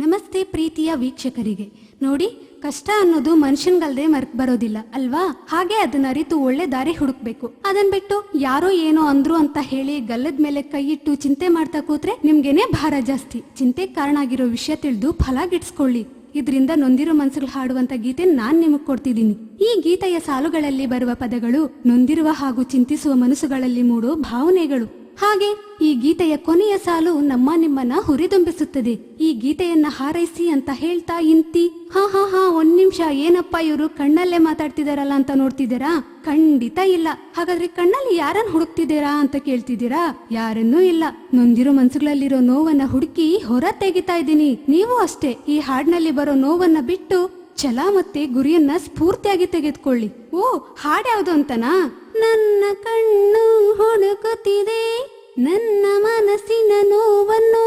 ನಮಸ್ತೆ ಪ್ರೀತಿಯ ವೀಕ್ಷಕರಿಗೆ. ನೋಡಿ, ಕಷ್ಟ ಅನ್ನೋದು ಮನುಷ್ಯನ್ಗಲ್ದೆ ಮರ್ಕ್ ಬರೋದಿಲ್ಲ, ಅಲ್ವಾ? ಹಾಗೆ ಅದನ್ನ ಅರಿತು ಒಳ್ಳೆ ದಾರಿ ಹುಡುಕ್ಬೇಕು. ಅದನ್ ಬಿಟ್ಟು ಯಾರೋ ಏನೋ ಅಂದ್ರು ಅಂತ ಹೇಳಿ ಗಲ್ಲದ ಮೇಲೆ ಕೈ ಇಟ್ಟು ಚಿಂತೆ ಮಾಡ್ತಾ ಕೂತ್ರೆ ನಿಮ್ಗೇನೆ ಭಾರ ಜಾಸ್ತಿ. ಚಿಂತೆ ಕಾರಣ ಆಗಿರೋ ವಿಷಯ ತಿಳಿದು ಫಲ ಗಿಟ್ಸ್ಕೊಳ್ಳಿ ಇದರಿಂದ ನೊಂದಿರೋ ಮನಸ್ಸುಗಳು ಹಾಡುವಂತ ಗೀತೆ ನಾನ್ ನಿಮಗ್ ಕೊಡ್ತಿದ್ದೀನಿ ಈ ಗೀತೆಯ ಸಾಲುಗಳಲ್ಲಿ ಬರುವ ಪದಗಳು, ನೊಂದಿರುವ ಹಾಗೂ ಚಿಂತಿಸುವ ಮನಸ್ಸುಗಳಲ್ಲಿ ಮೂಡೋ ಭಾವನೆಗಳು. ಹಾಗೆ ಈ ಗೀತೆಯ ಕೊನೆಯ ಸಾಲು ನಮ್ಮ ನಿಮ್ಮನ್ನ ಹುರಿದುಂಬಿಸುತ್ತದೆ. ಈ ಗೀತೆಯನ್ನ ಹಾರೈಸಿ ಅಂತ ಹೇಳ್ತಾ ಇಂತಿ. ಹಾ ಹಾ ಹಾ, ಒಂದ್ ನಿಮಿಷ, ಏನಪ್ಪ ಇವರು ಕಣ್ಣಲ್ಲೇ ಮಾತಾಡ್ತಿದಾರಲ್ಲ ಅಂತ ನೋಡ್ತಿದ್ದೀರಾ? ಖಂಡಿತ ಇಲ್ಲ. ಹಾಗಾದ್ರೆ ಕಣ್ಣಲ್ಲಿ ಯಾರನ್ನ ಹುಡುಕ್ತಿದ್ದೀರಾ ಅಂತ ಕೇಳ್ತಿದ್ದೀರಾ? ಯಾರನ್ನೂ ಇಲ್ಲ. ನೊಂದಿರೋ ಮನ್ಸುಗಳಲ್ಲಿರೋ ನೋವನ್ನ ಹುಡುಕಿ ಹೊರ ತೆಗಿತಾ ಇದ್ದೀನಿ. ನೀವು ಅಷ್ಟೇ, ಈ ಹಾಡ್ನಲ್ಲಿ ಬರೋ ನೋವನ್ನ ಬಿಟ್ಟು ಛಲ ಮತ್ತೆ ಗುರಿಯನ್ನ ಸ್ಫೂರ್ತಿಯಾಗಿ ತೆಗೆದುಕೊಳ್ಳಿ. ಓ, ಹಾಡ್ಯಾವ್ದು ಅಂತನಾ? ನನ್ನ ಕಣ್ಣು ಹುಡುಕುತ್ತಿದೆ. ನನ್ನ ಮನಸ್ಸಿನ ನೋವನ್ನು,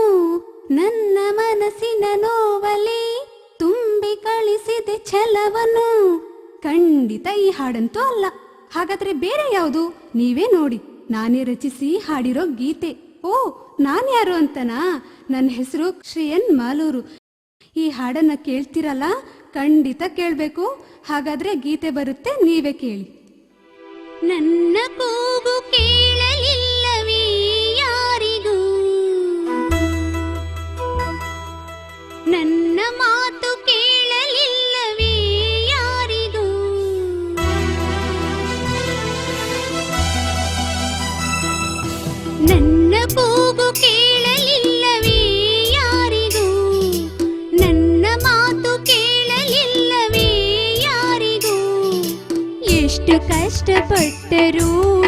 ನನ್ನ ಮನಸ್ಸಿನ ನೋವಲಿ ತುಂಬಿ ಕಳಿಸಿದೆ ಛಲವನ್ನು. ಖಂಡಿತ ಈ ಹಾಡಂತೂ ಅಲ್ಲ. ಹಾಗಾದ್ರೆ ಬೇರೆ ಯಾವುದು? ನೀವೇ ನೋಡಿ. ನಾನೇ ರಚಿಸಿ ಹಾಡಿರೋ ಗೀತೆ. ಓ ನಾನ್ಯಾರು ಅಂತನಾ? ನನ್ನ ಹೆಸರು ಶ್ರೀಯನ್ ಮಾಲೂರು. ಈ ಹಾಡನ್ನ ಕೇಳ್ತಿರಲ್ಲ? ಖಂಡಿತ ಕೇಳಬೇಕು. ಹಾಗಾದ್ರೆ ಗೀತೆ ಬರುತ್ತೆ, ನೀವೇ ಕೇಳಿ. ನನ್ನ ಕೂಗು కష్టపట్టరు.